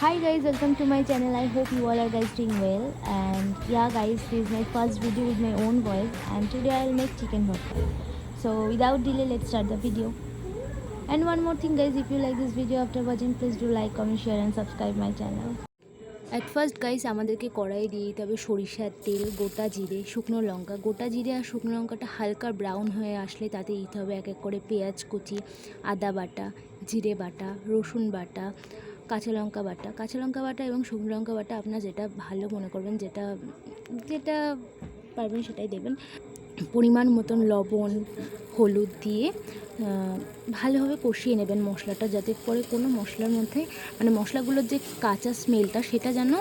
Hi guys, welcome to my channel. I hope you all are guys doing well. And yeah, guys, this is my first video with my own voice. And today I'll make chicken bhakra. So without delay, let's start the video. And one more thing, guys, if you like this video after watching, please do like, comment, share, and subscribe my channel. At first guys আমাদেরকে কড়াই দিয়ে দিতে হবে সরিষার তেল গোটা জিরে শুকনো লঙ্কা গোটা জিরে আর শুকনো লঙ্কাটা হালকা ব্রাউন হয়ে আসলে তাতে দিতে হবে এক এক করে পেঁয়াজ কুচি আদা বাটা জিরে বাটা রসুন বাটা কাঁচা লঙ্কা বাটা। কাঁচা লঙ্কা বাটা এবং শুকনো লঙ্কা বাটা আপনার যেটা ভালো মনে করবেন, যেটা যেটা পারবেন সেটাই দেবেন। পরিমাণ মতন লবণ, হলুদ দিয়ে ভালোভাবে কষিয়ে নেবেন মশলাটা যাতে করে কোনো মশলার মধ্যে মানে মশলাগুলোর যে কাঁচা স্মেলটা সেটা যেন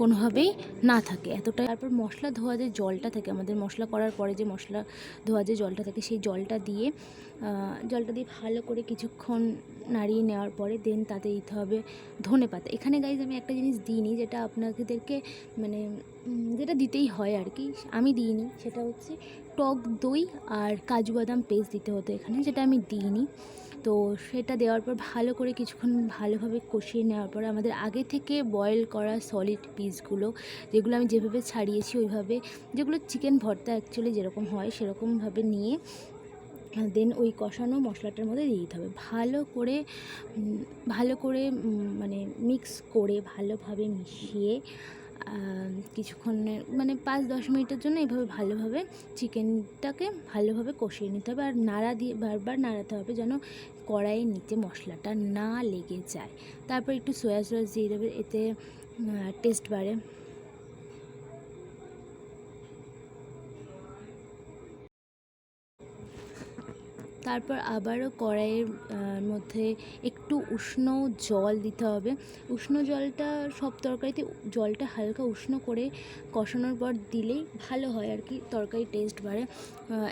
কোনোভাবেই না থাকে। এতটা তারপর মশলা ধোয়া যে জলটা থাকে, আমাদের মশলা করার পরে যে মশলা ধোয়া যে জলটা থাকে, সেই জলটা দিয়ে জলটা দিয়ে ভালো করে কিছুক্ষণ নাড়িয়ে নেওয়ার পরে দেন তাতে দিতে হবে ধনে পাতা এখানে গাইজ আমি একটা জিনিস দিইনি যেটা আপনাদেরকে মানে যেটা দিতেই হয় আর কি, আমি দিইনি। সেটা হচ্ছে টক দই আর কাজু বাদাম পেস্ট দিতে হতো এখানে, যেটা আমি দিইনি। তো সেটা দেওয়ার পর ভালো করে কিছুক্ষণ ভালোভাবে কষিয়ে নেওয়ার পর আমাদের আগে থেকে বয়েল করা সলিড পিসগুলো যেগুলো আমি যেভাবে ছাড়িয়েছি ওইভাবে, যেগুলো চিকেন ভর্তা অ্যাকচুয়ালি যেরকম হয় সেরকমভাবে নিয়ে দেন ওই কষানো মশলাটার মধ্যে দিয়ে দিতে হবে। ভালো করে ভালো করে মানে মিক্স করে ভালোভাবে মিশিয়ে কিছুক্ষণের মানে পাঁচ দশ মিনিটের জন্য এইভাবে ভালোভাবে চিকেনটাকে ভালোভাবে কষিয়ে নিতে হবে আর নাড়া দিয়ে বারবার নাড়াতে হবে যেন কড়াইয়ের নিচে মশলাটা না লেগে যায়। তারপর একটু সয়া সস দিয়ে দেবে, এতে টেস্ট বাড়ে। তারপর আবারও কড়াইয়ের মধ্যে একটু উষ্ণ জল দিতে হবে। উষ্ণ জলটা, সব তরকারিতে জলটা হালকা উষ্ণ করে কষানোর পর দিলেই ভালো হয় আর কি, তরকারি টেস্ট বাড়ে।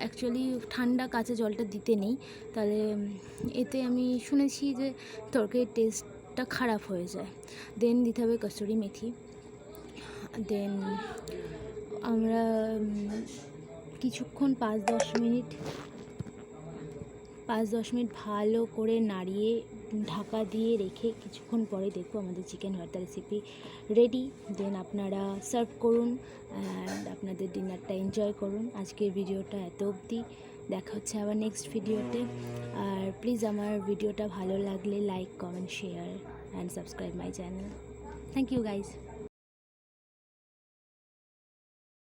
অ্যাকচুয়ালি ঠান্ডা কাঁচা জলটা দিতে নেই। তাহলে এতে আমি শুনেছি যে তরকারির টেস্টটা খারাপ হয়ে যায়। দেন দিতে হবে কসুরি মেথি। দেন আমরা কিছুক্ষণ পাঁচ দশ মিনিট পাঁচ দশ মিনিট ভালো করে নাড়িয়ে ঢাকা দিয়ে রেখে কিছুক্ষণ পরে দেখব আমাদের চিকেন ভর্তা রেসিপি রেডি দেন আপনারা সার্ভ করুন আপনাদের ডিনারটা এনজয় করুন। আজকের ভিডিওটা এত অবধি। দেখা হচ্ছে আবার নেক্সট ভিডিওতে আর প্লিজ আমার ভিডিওটা ভালো লাগলে like comment share and subscribe my channel thank you guys